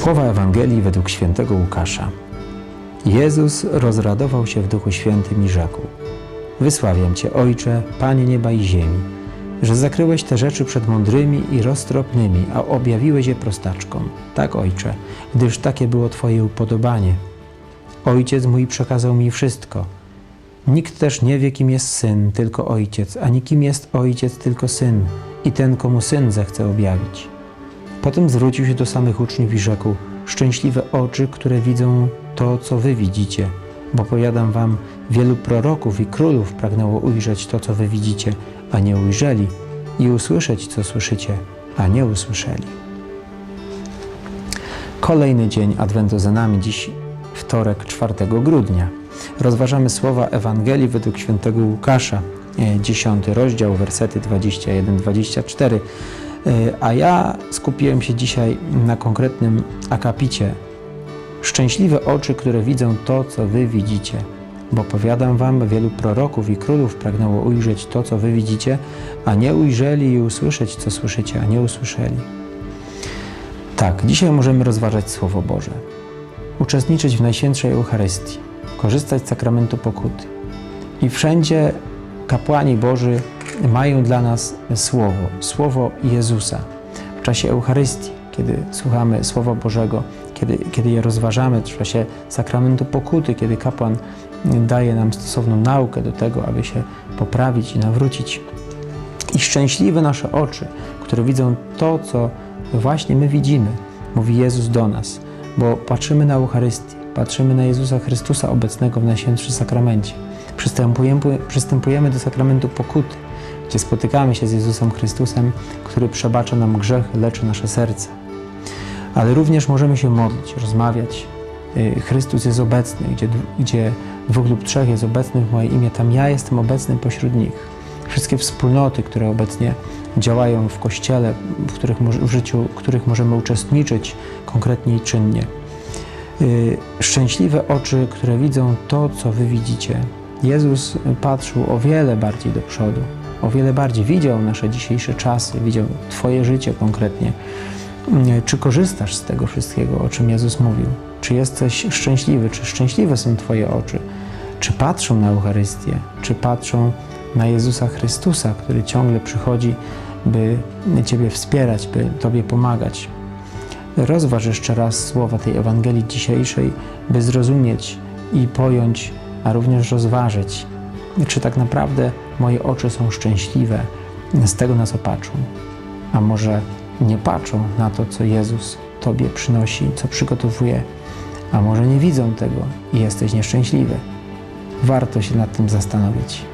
Słowa Ewangelii według świętego Łukasza. Jezus rozradował się w Duchu Świętym i rzekł: Wysławiam Cię, Ojcze, Panie nieba i ziemi, że zakryłeś te rzeczy przed mądrymi i roztropnymi, a objawiłeś je prostaczkom. Tak, Ojcze, gdyż takie było Twoje upodobanie. Ojciec mój przekazał mi wszystko. Nikt też nie wie, kim jest syn, tylko ojciec, ani kim jest ojciec, tylko syn, i ten, komu syn zechce objawić. Potem zwrócił się do samych uczniów i rzekł: Szczęśliwe oczy, które widzą to, co wy widzicie, bo powiadam wam, wielu proroków i królów pragnęło ujrzeć to, co wy widzicie, a nie ujrzeli, i usłyszeć, co słyszycie, a nie usłyszeli. Kolejny dzień Adwentu za nami, dziś wtorek 4 grudnia. Rozważamy słowa Ewangelii według świętego Łukasza, 10 rozdział, wersety 21-24. A ja skupiłem się dzisiaj na konkretnym akapicie. Szczęśliwe oczy, które widzą to, co wy widzicie. Bo powiadam wam, wielu proroków i królów pragnęło ujrzeć to, co wy widzicie, a nie ujrzeli i usłyszeć, co słyszycie, a nie usłyszeli. Tak, dzisiaj możemy rozważać Słowo Boże, uczestniczyć w Najświętszej Eucharystii, korzystać z sakramentu pokuty. I wszędzie kapłani Boży mają dla nas Słowo, Słowo Jezusa. W czasie Eucharystii, kiedy słuchamy Słowa Bożego, kiedy, kiedy je rozważamy, w czasie sakramentu pokuty, kiedy kapłan daje nam stosowną naukę do tego, aby się poprawić i nawrócić. I szczęśliwe nasze oczy, które widzą to, co właśnie my widzimy, mówi Jezus do nas, bo patrzymy na Eucharystię, patrzymy na Jezusa Chrystusa obecnego w Najświętszym Sakramencie. Przystępujemy, przystępujemy do sakramentu pokuty, gdzie spotykamy się z Jezusem Chrystusem, który przebacza nam grzech, leczy nasze serce. Ale również możemy się modlić, rozmawiać. Chrystus jest obecny, gdzie, gdzie dwóch lub trzech jest obecnych w moje imię, tam ja jestem obecny pośród nich. Wszystkie wspólnoty, które obecnie działają w Kościele, w, których, w życiu których możemy uczestniczyć konkretnie i czynnie. Szczęśliwe oczy, które widzą to, co wy widzicie. Jezus patrzył o wiele bardziej do przodu, o wiele bardziej widział nasze dzisiejsze czasy, widział Twoje życie konkretnie. Czy korzystasz z tego wszystkiego, o czym Jezus mówił? Czy jesteś szczęśliwy? Czy szczęśliwe są Twoje oczy? Czy patrzą na Eucharystię? Czy patrzą na Jezusa Chrystusa, który ciągle przychodzi, by Ciebie wspierać, by Tobie pomagać? Rozważ jeszcze raz słowa tej Ewangelii dzisiejszej, by zrozumieć i pojąć, a również rozważyć, czy tak naprawdę moje oczy są szczęśliwe z tego, na co patrzą. A może nie patrzą na to, co Jezus Tobie przynosi, co przygotowuje, a może nie widzą tego i jesteś nieszczęśliwy. Warto się nad tym zastanowić.